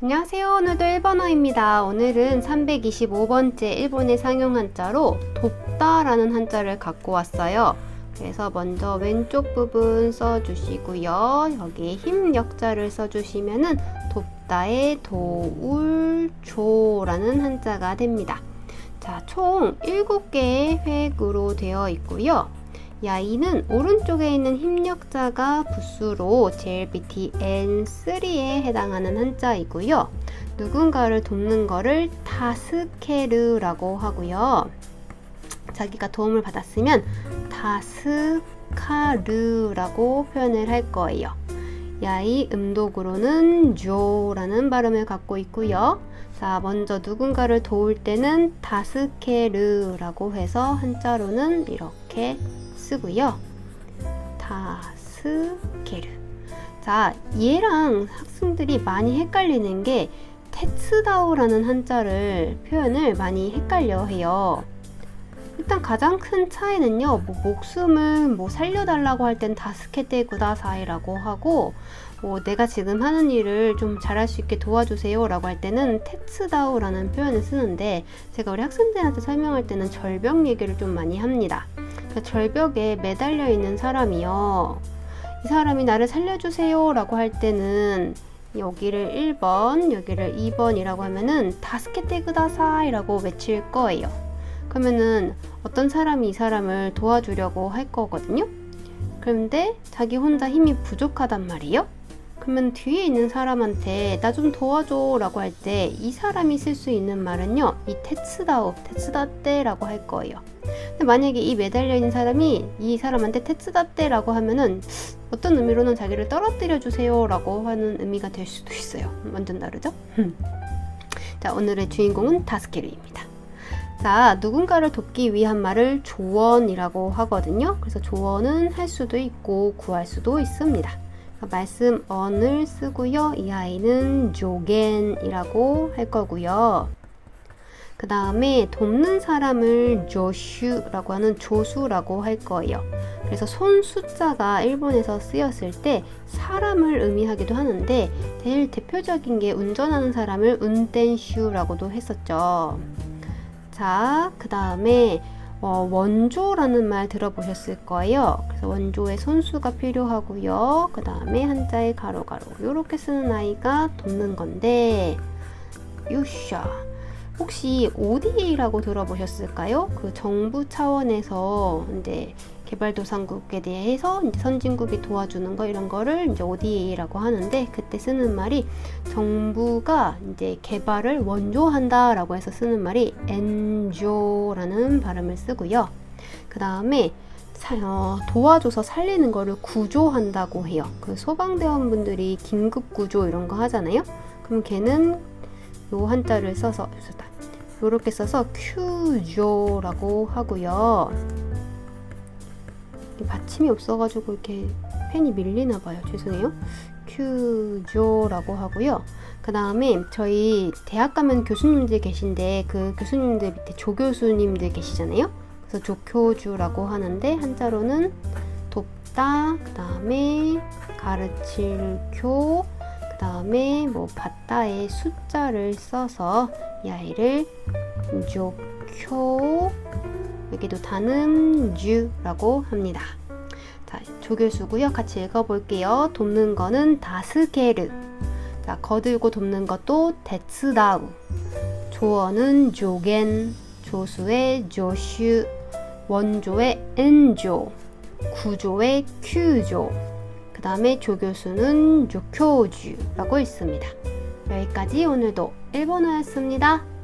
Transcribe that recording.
안녕하세요. 오늘도 일본어입니다. 오늘은 325번째 일본의 상용 한자로 돕다 라는 한자를 갖고 왔어요. 그래서 먼저 왼쪽 부분 써주시고요. 여기에 힘 역자를 써주시면은 돕다의 도울 조 라는 한자가 됩니다. 자, 총 7개의 획으로 되어 있고요. 야이는 오른쪽에 있는 힘력자가 부수로 JLBT N3에 해당하는 한자이고요. 누군가를 돕는 거를 타스케르라고 하고요. 자기가 도움을 받았으면 타스카르라고 표현을 할 거예요. 야이 음독으로는 조라는 발음을 갖고 있고요. 자, 먼저 누군가를 도울 때는 다스케르라고 해서 한자로는 이렇게 쓰고요. 다스케르. 자, 얘랑 학생들이 많이 헷갈리는 게 테츠다오라는 한자를 표현을 많이 헷갈려 해요. 일단 가장 큰 차이는요, 뭐 목숨을 뭐 살려달라고 할 땐 다스케테 구다사이라고 하고, 뭐 내가 지금 하는 일을 좀 잘할 수 있게 도와주세요 라고 할 때는 테츠다오라는 표현을 쓰는데, 제가 우리 학생들한테 설명할 때는 절벽 얘기를 좀 많이 합니다. 그 절벽에 매달려 있는 사람이요, 이 사람이 나를 살려주세요 라고 할 때는 여기를 1번, 여기를 2번이라고 하면은 다스케테구다사이라고 외칠 거예요. 그러면은 어떤 사람이 이 사람을 도와주려고 할 거거든요. 그런데 자기 혼자 힘이 부족하단 말이에요. 그러면 뒤에 있는 사람한테 나 좀 도와줘 라고 할 때 이 사람이 쓸 수 있는 말은요. 이 테츠다오, 테츠다떼 라고 할 거예요. 근데 만약에 이 매달려 있는 사람이 이 사람한테 테츠다떼 라고 하면은 어떤 의미로는 자기를 떨어뜨려 주세요 라고 하는 의미가 될 수도 있어요. 완전 다르죠? 자, 오늘의 주인공은 다스케르입니다. 자, 누군가를 돕기 위한 말을 조언이라고 하거든요. 그래서 조언은 할 수도 있고 구할 수도 있습니다. 말씀 언을 쓰고요. 이 아이는 조겐이라고 할 거고요. 그 다음에 돕는 사람을 조슈라고 하는 조수라고 할 거예요. 그래서 손 숫자가 일본에서 쓰였을 때 사람을 의미하기도 하는데 제일 대표적인 게 운전하는 사람을 운転슈라고도 했었죠. 자, 그 다음에 어, 원조라는 말 들어보셨을 거예요. 그래서 원조의 손수가 필요하고요. 그 다음에 한자의 가로가로 이렇게 쓰는 아이가 돕는 건데 유샤 혹시 ODA라고 들어보셨을까요? 그 정부 차원에서 이제 개발도상국에 대해서 선진국이 도와주는 거 이런 거를 이제 ODA라고 하는데 그때 쓰는 말이 정부가 이제 개발을 원조한다라고 해서 쓰는 말이 엔조라는 발음을 쓰고요. 그 다음에 어, 도와줘서 살리는 거를 구조한다고 해요. 그 소방대원분들이 긴급 구조 이런 거 하잖아요. 그럼 걔는 요 한자를 써서 이렇게 써서 큐조라고 하고요. 받침이 없어가지고 이렇게 펜이 밀리나 봐요. 죄송해요. 큐조라고 하고요. 그 다음에 저희 대학 가면 교수님들 계신데 그 교수님들 밑에 조교수님들 계시잖아요. 그래서 조교주라고 하는데 한자로는 돕다, 그 다음에 가르칠 교, 그 다음에 뭐 받다의 숫자를 써서 이 아이를 조교 여기도 단음주라고 합니다. 자, 조교수고요. 같이 읽어볼게요. 돕는 거는 다스케르. 자, 거들고 돕는 것도 데츠다우. 조언은 조겐. 조수의 조슈. 원조의 엔조. 구조의 큐조. 그 다음에 조교수는 조교주라고 있습니다. 여기까지 오늘도 일본어였습니다.